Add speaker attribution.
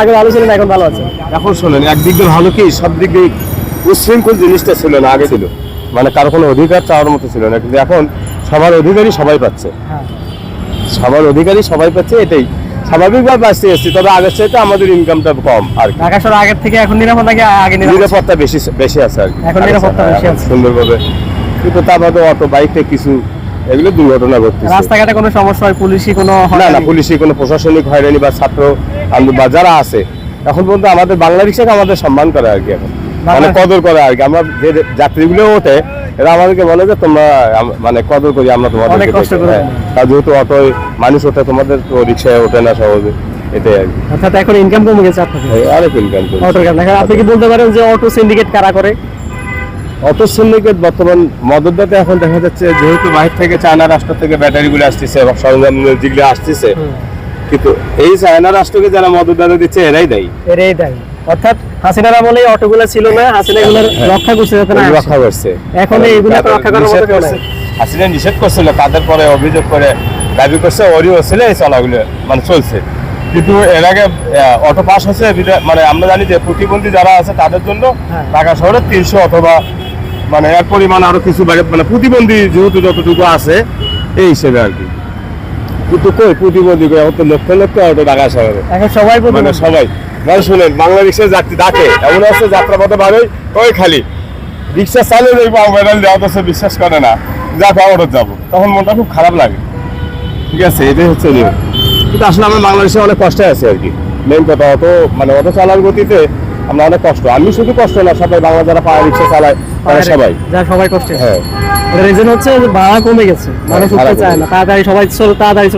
Speaker 1: আগে ভালো ছিলেন এখন ভালো আছে।
Speaker 2: এখন শোনেন একদিক দিয়ে ভালো কি? সব দিক দিয়ে উচ্ছৃঙ্খল জিনিসটা ছিল না আগে ছিল। মানে কারও কোনো অধিকার চাওয়ার মতো ছিল না কিন্তু এখন সবার অধিকারই সবাই পাচ্ছে।
Speaker 1: হ্যাঁ।
Speaker 2: সবার অধিকারই সবাই পাচ্ছে এটাই। স্বাভাবিকভাবে আসতে এসছি তবে আগের চাইতে আমাদের ইনকামটা কম আর
Speaker 1: ঢাকা শহর আগের থেকে এখন আগে
Speaker 2: নিরাপত্তা বেশি বেশি আছে আর
Speaker 1: এখন নিরাপত্তা বেশি আছে।
Speaker 2: সুন্দরভাবে। কিন্তু তার মধ্যে অটো বাইকটা কিছু এগুলো দুর্ঘটনা ঘটছে
Speaker 1: রাস্তাঘাটে কোনো সমস্যা হয়? পুলিশি কোনো
Speaker 2: না না? পুলিশি কোনো প্রশাসনিক হয়রানি বা ছাত্র বা যারা আছে এখন পর্যন্ত আমাদের বাংলা রিক্সাকে আমাদের সম্মান করে আর কি এখন। মানে কদর করে আর কি। আমরা যে যাত্রীগুলো ওঠে এরা আমাদেরকে বলে যে তোমরা মানে কদর করি আমরা তোমাদের
Speaker 1: অনেক কষ্ট করে।
Speaker 2: তার যেহেতু অটোয় মানুষ ওঠে তোমাদের তো রিক্সায় ওঠে না সহজে। এটাই আর
Speaker 1: অর্থাৎ এখন ইনকাম কমে গেছে আপনাদের।
Speaker 2: এই আরেক ইনকাম
Speaker 1: অটোর কারণে। আপনি কি বলতে পারেন যে অটো সিন্ডিকেট কারা করে?
Speaker 2: অটো সিন্ডিকেট বর্তমান মদতদাতে এখন দেখা যাচ্ছে যেহেতু বাইরে থেকে চায়না রাষ্ট্র থেকে ব্যাটারিগুলো আসতেছে এবং সরঞ্জাম যেগুলো আসতেছে কিন্তু এই চায়না রাষ্ট্রকে যারা মদতদাতা দিচ্ছে এরাই দেয়।
Speaker 1: এরাই দেয়। অর্থাৎ হাসিনার আমলে অটোগুলো ছিল না হাসিনা এগুলোর
Speaker 2: হ্যাঁ।
Speaker 1: রক্ষা করছে না
Speaker 2: রক্ষা করছে।
Speaker 1: এখন রক্ষা করার মতো।
Speaker 2: হাসিনা নিষেধ করছিল তাদের পরে অভিযোগ করে দাবি করছে ছিল এই চলাগুলো মানে চলছে। কিন্তু এর আগে অটো পাস হচ্ছে মানে আমরা জানি যে প্রতিবন্ধী যারা আছে তাদের জন্য
Speaker 1: হ্যাঁ।
Speaker 2: ঢাকা শহরে তিনশো অথবা মানে এর পরিমাণ আরও কিছু মানে প্রতিবন্ধী যেহেতু যতটুকু আছে এই হিসেবে আর কি। কিন্তু কই প্রতিবন্ধী কই? এখন তো লক্ষ লক্ষ অটো ঢাকা শহরে।
Speaker 1: সবাই
Speaker 2: মানে সবাই। মানে শুনেন বাংলা রিক্সায় যাত্রী ডাকে এমন আছে যাত্রা পথে ভালোই ওই খালি? রিক্সা চালিয়ে দেখব মেডাল দেওয়া তো বিশ্বাস করে না। যা পাওয়ার যাব। তখন মনটা খুব খারাপ লাগে। ঠিক আছে এটাই হচ্ছে নিয়ম। কিন্তু আসলে আমরা বাংলাদেশে অনেক কষ্টে আছি আর কি। মেন কথা অত মানে অটো চালার গতিতে আমরা অনেক কষ্ট। আমি শুধু কষ্ট না সবাই বাংলা যারা পায়ে রিক্সা চালায় তারা সবাই।
Speaker 1: যা সবাই কষ্টে।
Speaker 2: হ্যাঁ।
Speaker 1: রিজন হচ্ছে ভাড়া কমে গেছে। মানুষ উঠতে চায় না তাড়াতাড়ি সবাই তাড়াতাড়ি